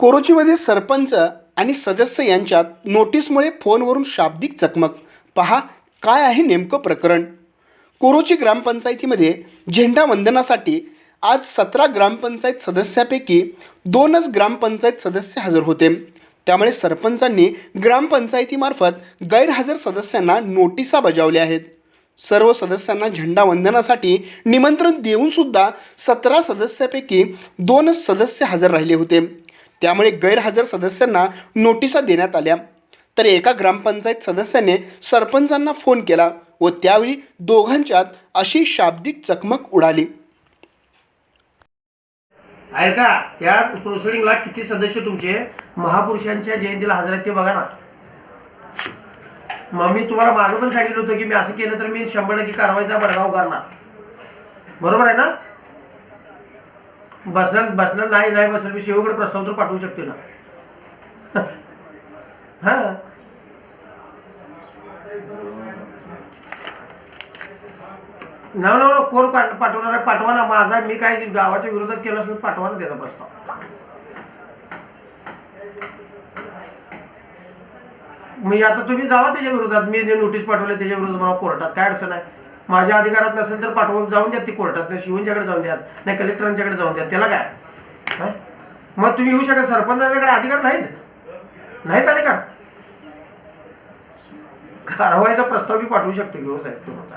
कोरोचीमध्ये सरपंच आणि सदस्य यांच्यात नोटीसमुळे फोनवरून शाब्दिक चकमक. पहा काय आहे नेमकं प्रकरण? कोरोची ग्रामपंचायतीमध्ये झेंडा वंदनासाठी आज सतरा ग्रामपंचायत सदस्यापैकी दोनच ग्रामपंचायत सदस्य हजर होते. त्यामुळे सरपंचांनी ग्रामपंचायतीमार्फत गैरहजर सदस्यांना नोटिसा बजावल्या आहेत. सर्व सदस्यांना झेंडा वंदनासाठी निमंत्रण देऊनसुद्धा सतरा सदस्यापैकी दोनच सदस्य हजर राहिले होते. त्यामुळे गैरहजर सदस्यांना नोटिसा देण्यात आल्या. तर एका ग्रामपंचायत सदस्याने सरपंचांना फोन केला व त्यावेळी दोघांच्यात अशी शाब्दिक चकमक उडाली. ऐका या प्रोसिडिंगला किती सदस्य तुमचे? महापुरुषांच्या जयंतीला हजर आहेत ते बघा ना. मग मी तुम्हाला मागं पण सांगितलं होतं की मी असं केलं तर मी शंभर टक्के कारवाईचा बडगाव करणार बरोबर आहे ना? बसणार बसणार नाही नाही बसणार मी शिवकडे प्रस्ताव तर पाठवू शकते ना. हा. ना ना कोण पाठ- पाठवणार आहे? पाठवा ना माझा मी काय गावाच्या विरोधात केलं असेल पाठवा ना त्याचा प्रस्ताव. मी आता तुम्ही जावा त्याच्या विरोधात. मी जे नोटीस पाठवले त्याच्या विरोधात. मला कोर्टात काय अडचण आहे? माझ्या अधिकारात नसेल तर पाठवून जाऊन द्या ती कोर्टात नाही जाऊन द्या नाही कलेक्टरांच्याकडे जाऊन द्या. त्याला काय? मग तुम्ही येऊ शकता सरपंचाकडे अधिकार नाहीत? नाहीत अधिकार? कारवाईचा प्रस्ताव मी पाठवू शकतो की हो साहेब तुमचा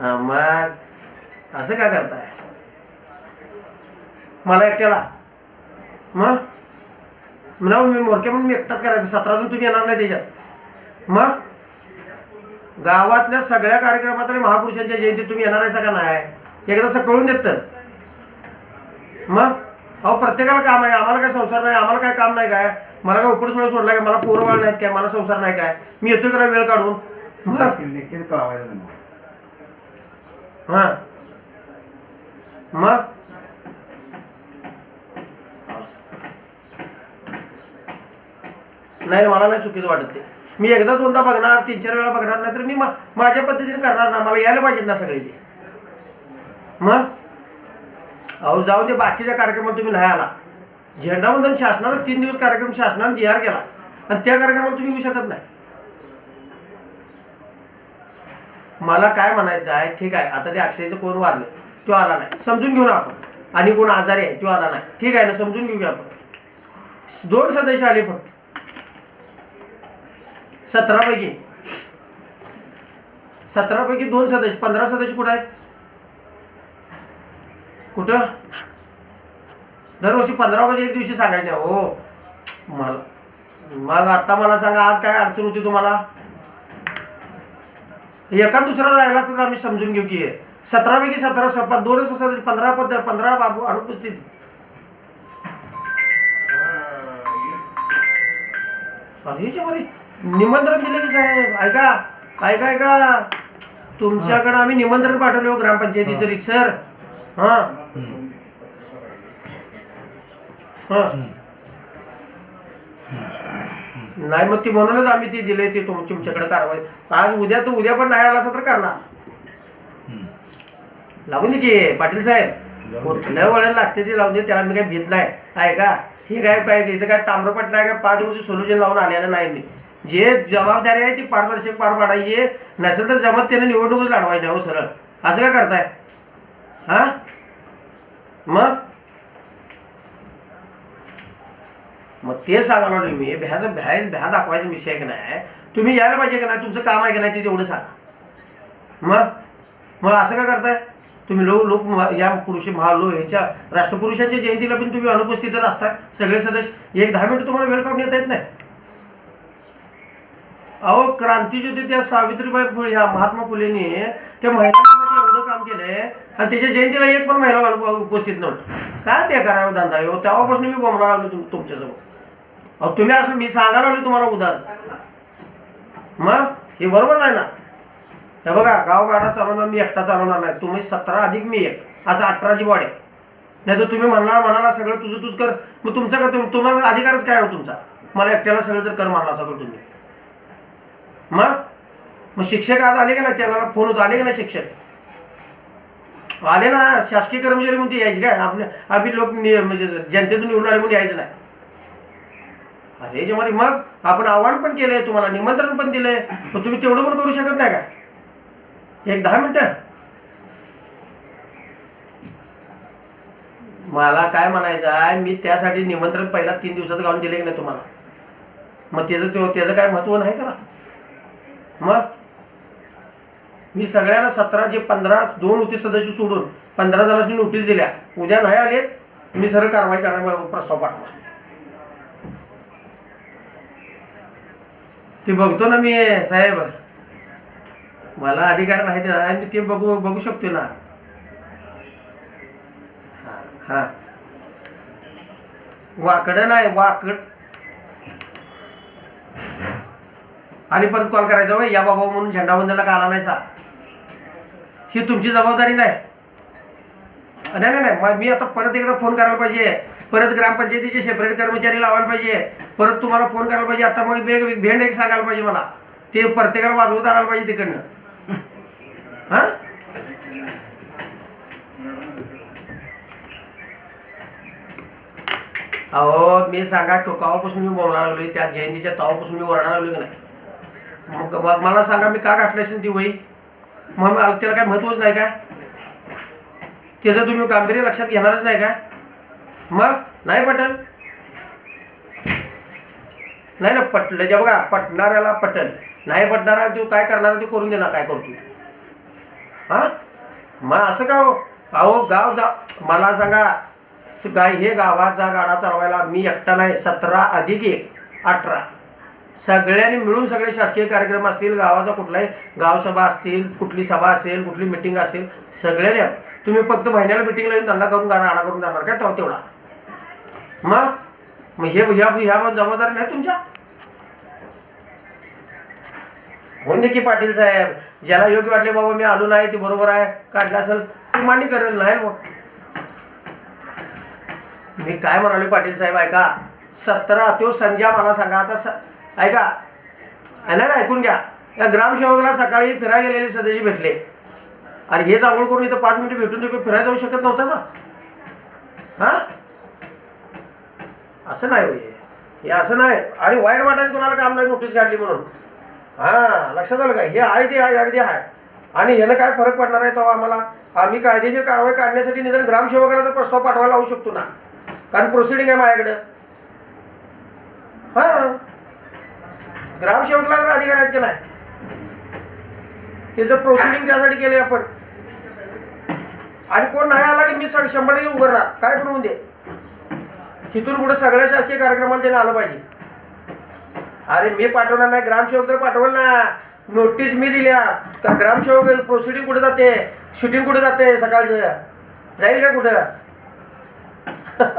हा, मग असं का करताय? मला एकट्याला? मग? मी मोरक्या म्हणून मी एकटाच करायचं सतरा जण तुम्ही येणार नाही त्याच्यात. मग? गावातल्या सगळ्या कार्यक्रमात आणि महापुरुषांच्या जयंती तुम्ही येणार आहे का नाही एकदा असं कळून देत तर. मग? अहो प्रत्येकाला काम आहे. आम्हाला काय संसार नाही आम्हाला काय काम नाही काय? मला काय उपडच वेळ सोडला काय? मला पोरं बाळ नाहीत काय? मला संसार नाही काय? मी येतोय करा वेळ काढून. हा. मग? नाही मला नाही चुकीचं वाटत ते. मी एकदा दोनदा बघणार तीन चार वेळा बघणार नाही तर मी माझ्या पद्धतीने करणार ना मला यायला पाहिजेत ना सगळे मग? अहो जाऊ दे बाकीच्या कार्यक्रमात तुम्ही नाही आला. झेंडावंदन शासनानं तीन दिवस कार्यक्रम शासनानं जी आर केला. आणि त्या कार्यक्रमात तुम्ही येऊ शकत नाही. मला काय म्हणायचं आहे ठीक आहे आता ते अक्षयचं कोण वारलं तो आला नाही. समजून घेऊ ना आपण. आणि कोण आजारी आहे तो आला नाही. ठीक आहे ना समजून घेऊया आपण. दोन सदस्य आले फक्त. सतरापैकी सतरापैकी दोन सदस्य. पंधरा सदस्य कुठं आहेत? कुठं? दरवर्षी पंधरा ऑगस्ट एक दिवशी सांगायचे हो मला मग आता मला सांगा आज काय अडचण होती तुम्हाला? एका दुसरा राहिला असता तर आम्ही समजून घेऊ की सतरापैकी सतरा सपा दोनच सदस्य पंधरा पद पंधरा बाबू अनुपस्थित. अरे याच्यामध्ये निमंत्रण दिले की साहेब ऐका ऐका ऐका. तुमच्याकडे आम्ही निमंत्रण पाठवले हो ग्रामपंचायतीचं रिक्सर हा. हा. नाही मग ती म्हणूनच आम्ही ती दिले ते तुम तुमच्याकडे कारवाई. आज उद्या तर उद्या पण नाही आला असं तर करणार लागून दे की पाटील साहेब. कुठल्या वेळेला लागते ते लावून दे त्याला मी काय भीत नाही आहे का हे काय काय इथं काय ताम्रपट नाही काय पाच वर्ष सोल्युशन लावून आलेलं नाही मी. जे जबाबदारी आहे ती पारदर्शक पार पाडायची. आहे. नसेल तर जमत त्याने निवडणूकच लढवायची. हो सरळ. असं काय करताय? हा? मग? मग ते सांगायला लागलो मी भ्याचं भ्या भ्या दाखवायचा विषय आहे की नाही? तुम्ही यायला पाहिजे की नाही? तुमचं काम आहे की नाही? ते तेवढं सांगा. मग? मग असं काय करताय? तुम्ही लोक लोक या पुरुष महालो ह्याच्या राष्ट्रपुरुषाच्या जयंतीला पण तुम्ही अनुपस्थित असताय सगळे सदस्य एक दहा मिनिटं तुम्हाला वेळ काढून येता येत नाही. अहो क्रांतीज्योती त्या सावित्रीबाई फुले ह्या महात्मा फुलेनी त्या महिलांमध्ये एवढं काम केलंय आणि त्याच्या जयंतीला एक पण महिला उपस्थित नव्हतं. काय बेकार आहे हो धंदा हो तेव्हापासून मी बोमला लागलो तुम तुमच्यासमोर अहो तुम्ही असं मी सांगायला लागलो तुम्हाला उदाहरण. मग? हे बरोबर नाही ना? हे बघा गावगाडा चालवणार मी एकटा चालवणार नाही. तुम्ही सतरा अधिक मी एक. असं अठराची बॉडी नाही तर तुम्ही म्हणणार म्हणाला सगळं तुझं तुझ कर. मग तुमचं का तुम्हाला अधिकारच काय हो तुमचा? मला एकट्याला सगळं जर कर मारला सगळं तुम्ही मग? मग शिक्षक आज आले का नाही? त्याला फोन होता. आले का नाही शिक्षक? आले ना. शासकीय कर्मचारी म्हणून ते यायचे काय? आपले आपली लोक म्हणजे जनतेतून निवडून आले म्हणून यायचं नाही. अरे जेव्हा मग? आपण आव्हान पण केलंय तुम्हाला निमंत्रण पण दिलंय. पण तुम्ही तेवढं पण करू शकत नाही का? एक दहा मिनटं. मला काय म्हणायचं आहे मी त्यासाठी निमंत्रण पहिला तीन दिवसाचं घालून दिले की नाही तुम्हाला? मग त्याचं त्याचं काय महत्त्व नाही त्याला? मग? मी सगळ्यांना सतरा जे पंधरा दोन होते सदस्य सोडून पंधरा जणांनी नोटीस दिल्या. उद्या नाही आलेत मी सरळ कारवाई करणार प्रस्ताव पाठवा. ते बघतो ना मी साहेब. मला अधिकार नाही त्याला मी ते बघू बघू शकतो ना. हा हा. वाकडं नाही वाकड आणि परत कॉल करायचा होय या बाबा म्हणून झेंडावंदनला का आला नाही सा ही तुमची जबाबदारी नाही. नाही नाही नाही मी आता परत एकदा फोन करायला पाहिजे. परत ग्रामपंचायतीचे सेपरेट कर्मचारी लावायला पाहिजे. परत तुम्हाला फोन करायला पाहिजे. आता मग वेग भेंड एक सांगायला पाहिजे मला. ते प्रत्येकाला वाजवत आणायला पाहिजे तिकडनं. हा? अहो मी सांगा कावापासून मी बोलणार लागलोय. त्या जयंतीच्या तावापासून मी ओरडायला लागलोय की नाही? मग मला सांगा मी का गाठले असेल ती वही? मग त्याला काय महत्वच नाही का? त्याचं तुम्ही गांभीर्य लक्षात घेणारच नाही का? मग? नाही पटल? नाही ना पटलं. जे बघा पटणाऱ्याला पटल. नाही पटणारा तू काय करणार ते करून देणार काय करतो हा? मग असं का हो? अहो गाव जा मला सांगा गाय हे गावाचा गाडा चालवायला मी एकटा नाही. सतरा अधिक एक अठरा. सगळ्यांनी मिळून सगळे शासकीय कार्यक्रम असतील गावाचा कुठलाही गावसभा असतील कुठली सभा असेल कुठली मिटिंग असेल सगळ्यांनी तुम्ही फक्त महिन्याला मिटिंगला येऊन धंदा करून जाणार आडा करून जाणार काय तेव्हा तेवढा. मग? हे ह्या ह्या जबाबदारी नाही तुमच्या? होऊन की पाटील साहेब. ज्याला योग्य वाटले बाबा मी आलो नाही ते बरोबर आहे. काढलं असेल ते मान्य करेल नाही मग. मी काय म्हणाले पाटील साहेब ऐका. सतरा तो संजय मला सांगा आता स ऐका नाही ना ऐकून घ्या. या ग्रामसेवकला सकाळी फिरायला गेलेले सदस्य भेटले. अरे हेच आंघोळ करून इथं पाच मिनिटं भेटून तुम्ही फिरायला जाऊ शकत नव्हता ना हा? असं नाही हे असं नाही. आणि वाईट वाटायचं कोणाला काम नाही नोटीस काढली म्हणून. हा लक्षात आलं का हे आहे ते आहे अगदी आहे. आणि यानं काय फरक पडणार आहे तेव्हा आम्हाला? आम्ही कायदेशीर कारवाई काढण्यासाठी निदान ग्रामसेवकाला तर प्रस्ताव पाठवायला लावू शकतो ना. कारण प्रोसिडिंग आहे माझ्याकडं. हा. ग्रामसेवकला तर अधिकारात केला की त्याचं प्रोसिडिंग त्यासाठी केले आपण. आणि कोण नाही आला की मी सग- शंभर टक्के उघडणार काय करून दे. तिथून पुढे सगळ्या शासकीय कार्यक्रमाला त्याला आलं पाहिजे. अरे मी पाठवणार नाही ग्रामसेवक तर पाठवल ना. नोटीस मी दिल्या. का ग्रामसेवक प्रोसिडिंग कुठे जाते? शूटिंग कुठे जाते सकाळचं? जाईल का कुठं?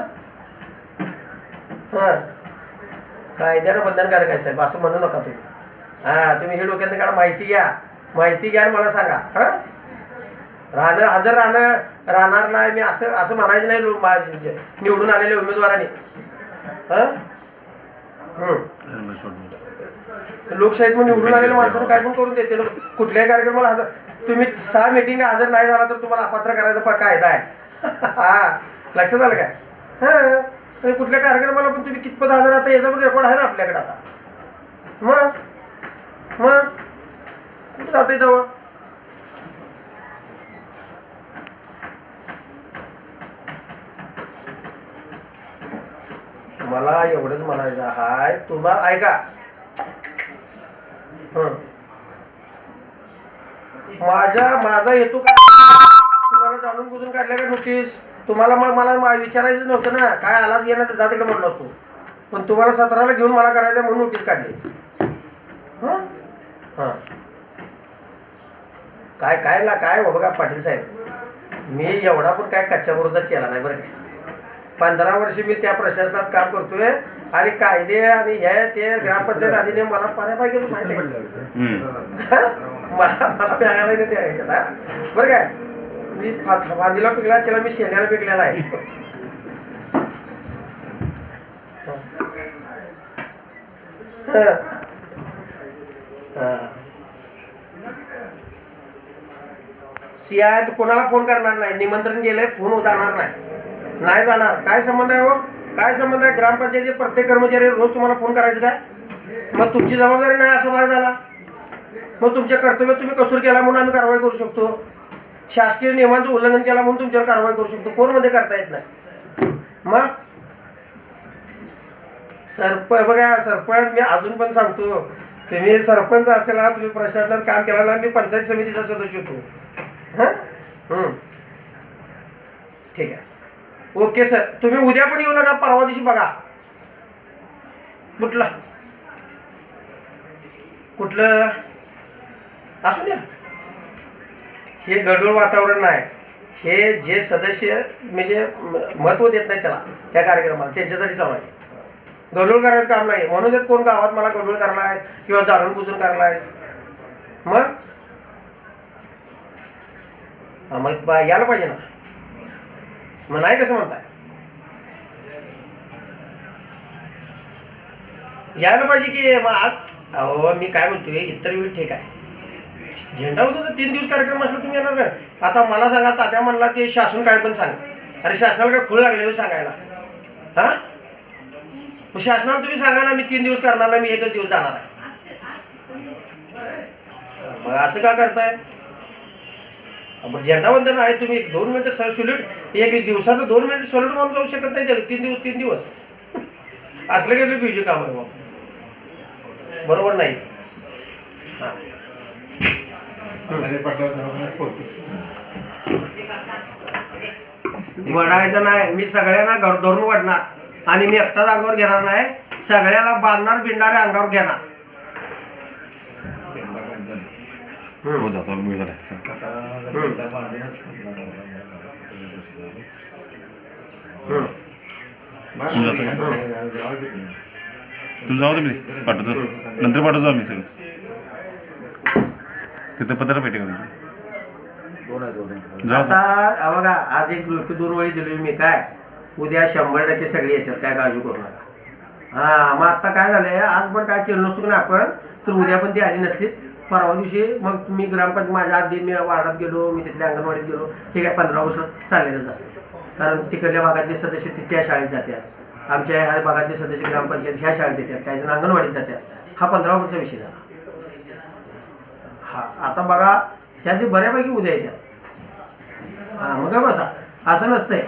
हा. कायद्यानं बंधनकारक आहे साहेब? असं म्हणू नका तुम्ही. हा तुम्ही हे डोक्यात काढा माहिती घ्या. माहिती घ्या मला सांगा. हा? राहणं हजर राहणं राहणार नाही मी असं असं म्हणायचं नाही निवडून आलेल्या उमेदवारांनी. लोकशाहीत मग निवडून आलेल्या माणसानं काय पण करून देते लोक. कुठल्याही कार्यक्रमाला हजर तुम्ही सहा मिटिंग हजर नाही झाला तर तुम्हाला अपात्र करायचा कायदा आहे. हा. लक्षात आलं काय? हा. आणि कुठल्या कार्यक्रमाला पण तुम्ही कितपत हजर आता याचा पण रेकॉर्ड आहे ना आपल्याकडे आता. मग? मग? कुठं जाते तेव्हा मला एवढंच म्हणायचं हाय तुम्हाला ऐका. माझा माझ्या माझा हेतू काय? तुम्हाला जाणून बुजून काढल्या का नोटीस तुम्हाला मग मला विचारायचं नव्हतं ना. काय आलाच येणार तर जा तिकडे म्हटलं असतो. पण तुम्हाला सतराला घेऊन मला करायचं म्हणून नोटीस काढली. हं? हं. काय काय ला काय हो बघा पाटील साहेब. मी एवढा पण काय कच्च्या बरोबर केला नाही बरं काय पंधरा वर्ष मी त्या प्रशासनात काम करतोय आणि कायदे आणि हे ते ग्रामपंचायत अधिनियम मला बऱ्यापैकी माहिती आहे. मला मला हा. बरं काय? मी फा- फांदीला पिकला त्याला मी शेण्याला पिकलेला आहे. शियाय कोणाला फोन करणार नाही निमंत्रण गेलंय फोन जाणार नाही. नाही जाणार. काय संबंध आहे हो? काय संबंध आहे? ग्रामपंचायतीचे प्रत्येक कर्मचारी रोज तुम्हाला फोन करायचं काय? मग तुमची जबाबदारी नाही असं भाग झाला. मग तुमच्या कर्तव्य तुम्ही कसूर केला म्हणून आम्ही कारवाई करू शकतो. शासकीय नियमांचं उल्लंघन केला म्हणून तुमच्यावर कारवाई करू शकतो. कोर्टमध्ये करता येत नाही? मग? सरपंच बघा सरपंच मी अजून पण सांगतो. तुम्ही सरपंच असेल तुम्ही प्रशासनात काम केला ना मी पंचायत समितीचा सदस्य होतो. हां. ठीक आहे. Okay sir. तुम्ही उद्या पण येऊ नका परवा दिवशी बघा. कुठलं? कुठलं? असू द्या. हे गडूळ वातावरण नाही. हे जे सदस्य म्हणजे महत्त्व देत नाही त्याला त्या कार्यक्रमाला. त्यांच्यासाठी चालू आहे. गडूळ करायचं काम नाही. म्हणून जर कोण गावात मला गडूळ करायला आहे किंवा जाणून बुजून करायला आहे मग मग बा- यायला पाहिजे ना. मग नाही कसं म्हणताय? यायला पाहिजे की मग आज? अहो मी काय म्हणतोय? इतर ठीक आहे. झेंडा उद्याचा तीन दिवस कार्यक्रम असला तुम्ही येणार नाही आता मला सांगा तात्या म्हणला ते शासन काय पण सांगा. अरे शासनाला काय खुळ लागले सांगायला. हा? मग शासनाला तुम्ही सांगा ना मी तीन दिवस करणार ना मी एकच दिवस जाणार आहे. मग असं का करताय? मग झेंडा आहे तुम्ही दोन मिनिटं सर सुलट एक दिवसाचं दोन मिनिट सोलट मारून जाऊ शकत नाही तीन दिवस तीन दिवस. असलं कसलं पिऊचे काम आहे बरोबर नाही. हा. वडायचं नाही मी सगळ्यांना घर धरून वडणार आणि मी एकटाच अंगावर घेणार नाही सगळ्याला बांधणार बिंडणारे अंगावर घेणार. हो जातो मी. तुम्ही जाऊ तुम्ही पाठवतो. नंतर पाठवतो आम्ही सगळं. तिथं पत्र भेटे का तुमची आता जाऊ हा बघा आज एक लोक दोन वेळी दिली मी काय? उद्या शंभर टक्के सगळे येतात काय काळजी करू नका. हा मग आता काय झालंय आज पण काय केलं नसतो ना आपण तर उद्या पण ती आली नसली परवा दिवशी मग मी ग्रामपंचायत माझ्या आधी मी वार्डात गेलो मी तिथल्या अंगणवाडीत गेलो हे काय पंधरा वर्ष चाललेलंच असतं. कारण तिकडल्या भागातले सदस्य ति- त्या शाळेत जातात आमच्या ह्या भागातले सदस्य ग्रामपंचायत ह्या शाळेत येतात काही जण अंगणवाडीत जातात हा पंधरा वर्षाचा विषय झाला. हा आता बघा ह्या ते बऱ्यापैकी उद्या येतात हा मग काय बसा. असं नसतंय.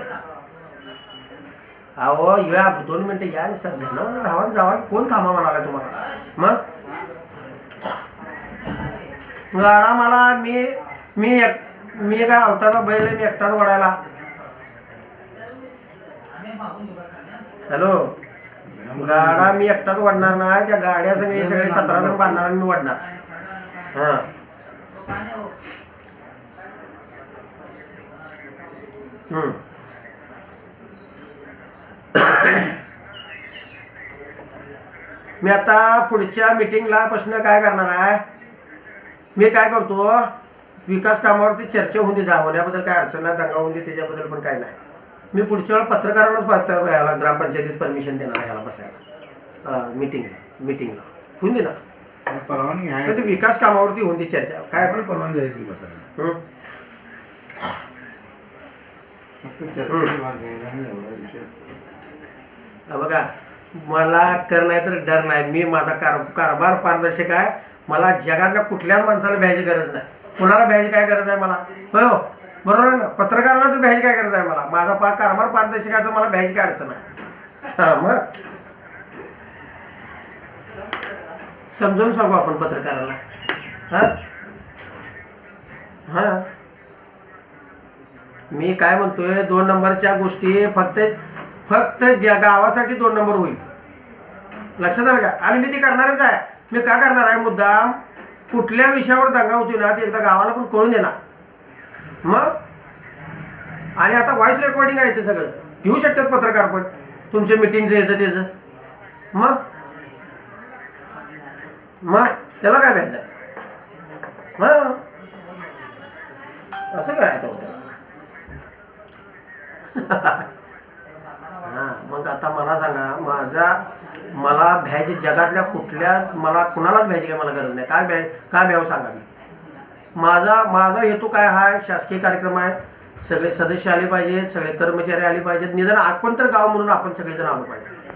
अहो या दोन मिनिटं या आणि सर ध्यानावर राहावा जावा. कोण थांबा म्हणाला तुम्हाला? मग? गाडा मला मी मी एक मी काय अवतारा बैल मी एकटाच वडायला. हॅलो? गाडा मी एकटाच वाढणार ना त्या गाड्या सगळे सगळे सतरा जण बांधणार आणि मी वडणार. हा. मी आता पुढच्या मिटिंगला प्रश्न काय करणार आहे? मी काय करतो विकास कामावरती चर्चा होऊन दे जा होण्याबद्दल काय अडचण नाही दंगा होऊन दे त्याच्याबद्दल पण काय नाही. मी पुढच्या वेळेला पत्रकारांनाच फक्त याला ग्रामपंचायतीत परमिशन देणार याला बसायला. मिटिंगला मिटिंगला होऊन दे ना. परवानगी विकास कामावरती होऊन दे चर्चा. काय? पण परवानगी द्यायची बसायला? फक्त एवढा हा बघा मला कर नाही तर डर नाही. मी माझा कार कारभार पारदर्शक आहे. मला जगातल्या कुठल्याच माणसाला भ्यायची गरज नाही. कोणाला भ्यायची काय गरज आहे मला? होय हो बरोबर आहे ना? पत्रकारांना तर भ्यायची काय गरज आहे मला? माझा पार कारभार पारदर्शक आहे असं मला भ्यायची काय अडचण आहे हा मग? समजून सांगू आपण पत्रकाराला. हा? हा? मी काय म्हणतोय दोन नंबरच्या गोष्टी फक्त फक्त ज्या गावासाठी दोन नंबर होईल. लक्षात आलं का? आणि मी ती करणारच आहे. मी का करणार आहे मुद्दाम? कुठल्या विषयावर दंगा होती ना ते एकदा गावाला पण कळून देणार मग? आणि आता व्हॉइस रेकॉर्डिंग आहे ते सगळं. घेऊ शकतात पत्रकार पण. तुमच्या मिटिंगचं याचं त्याचं. मग? मग? त्याला काय पाहिजे? मग? असं काय आता होतं? मग आता मला सांगा माझा मला भ्यायची जगातल्या कुठल्या मला कुणालाच भ्यायची काय मला गरज नाही. काय भ्याय काय भ्याव सांगा मी. माझा माझा हेतू काय हा शासकीय कार्यक्रम आहे सगळे सदस्य आले पाहिजेत सगळे कर्मचारी आले पाहिजेत निदान आपण तर गाव म्हणून आपण सगळेजण आलो पाहिजे.